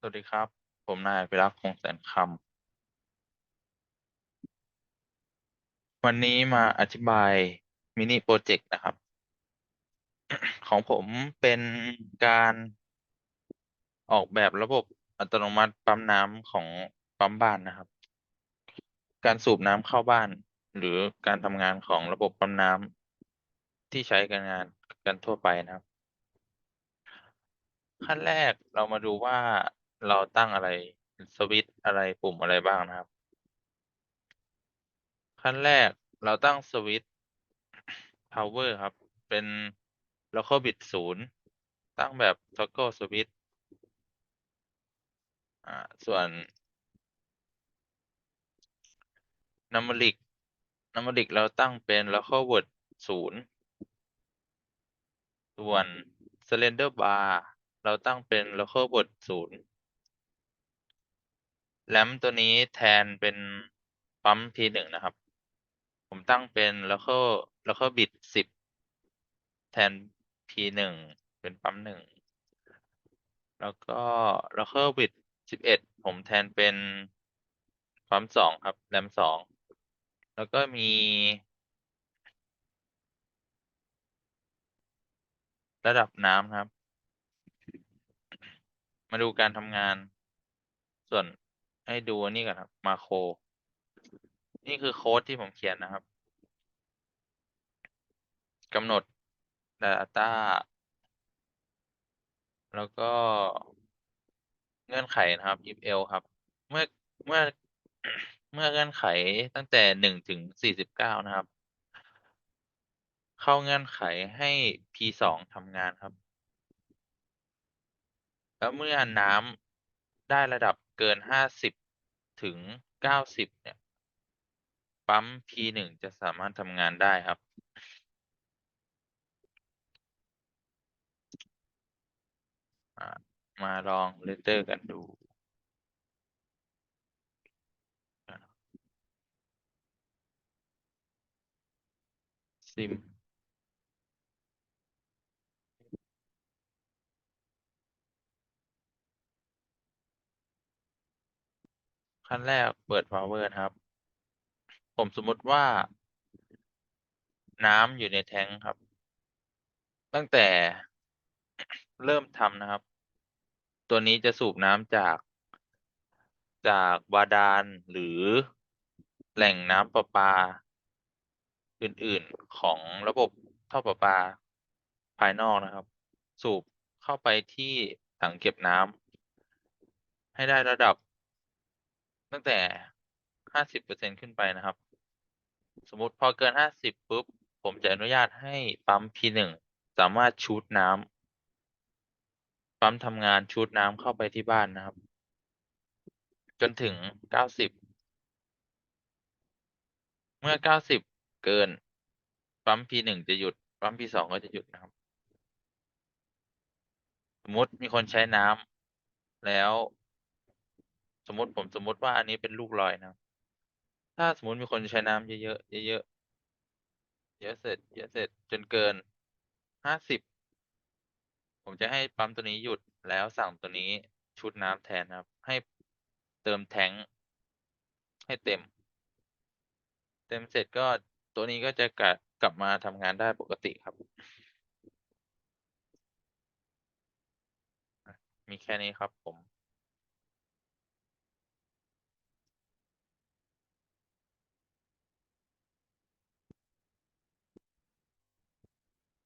สวัสดีครับ ผมนายอภิรักษ์คงแสนคำวันนี้มาอธิบายมินิโปรเจกต์นะครับ ของผมเป็นการออกแบบระบบอัตโนมัติปั๊มน้ำของปั๊มบ้านนะครับ การสูบน้ำเข้าบ้าน หรือการทำงานของระบบปั๊มน้ำที่ใช้กันงานกันทั่วไปนะครับขั้นแรกเรามาดูว่า เราตั้งอะไรสวิตช์อะไรปุ่มอะไรบ้างนะครับ ขั้นแรกเราตั้งสวิตช์ power ครับ เป็น local bit ศูนย์ตั้งแบบ toggle switch ส่วน numeric numeric เราตั้งเป็น local word ศูนย์ส่วน cylinder bar เราตั้งเป็น local word ศูนย์ แรมตัวนี้แทนเป็นปั๊ม P1 นะครับ ผมตั้งเป็น local local bit สิบแทน P1 เป็นปั๊มหนึ่งแล้วก็ local bit สิบเอ็ดผมแทนเป็นปั๊มสองครับ แรมสองแล้วก็มี ระดับน้ำครับ มาดูการทำงานส่วน ให้ดูนนี้ก่อนครับ มาโคร นี่คือโค้ดที่ผมเขียนนะครับกำหนด Data แล้วก็เงื่อนไขนะครับ if else ครับ เมื่อเมื่อเมื่อเงื่อนไขตั้งแต่หนึ่งถึงสี่สิบเก้านะครับ เข้าเงื่อนไขให้ P สองทำงานครับ แล้วเมื่อน้ำได้ระดับ เกินห้าสิบถึงเก้าสิบเนี่ย ปั๊ม P หนึ่งจะสามารถทำงานได้ครับ มาลองเลเตอร์กันดูซิม ขั้นแรกเปิด power นะครับ ผมสมมติว่า น้ำอยู่ในแทงค์ครับ ตั้งแต่เริ่มทำนะครับ ตัวนี้จะสูบน้ำจาก จากบาดาลหรือแหล่งน้ำประปา อื่นๆของระบบท่อประปาภายนอกนะครับ สูบเข้าไปที่ถังเก็บน้ำให้ได้ระดับ ตั้งแต่ห้าสิบเปอร์เซ็นขึ้นไปนะครับ สมมติพอเกินห้าสิบปุ๊บ ผมจะอนุญาตให้ปั๊ม P1 สามารถชูดน้ำปั๊มทำงานชูดน้ำเข้าไปที่บ้านนะครับ จนถึงเก้าสิบเมื่อเก้าสิบเกิน ปั๊ม P1 จะหยุด ปั๊ม P2 ก็จะหยุดนะครับ สมมติมีคนใช้น้ำแล้ว สมมติผมสมมติว่าอันนี้เป็นลูกลอยนะ ถ้าสมมติมีคนใช้น้ำเยอะๆเยอะๆเยอะเสร็จเยอะเสร็จจนเกินห้าสิบผมจะให้ปั๊มตัวนี้หยุดแล้วสั่งตัวนี้ชุดน้ำแทนครับ ให้เติมแทงค์ให้เต็ม เต็มเสร็จก็ตัวนี้ก็จะกลับกลับมาทำงานได้ปกติครับ มีแค่นี้ครับผม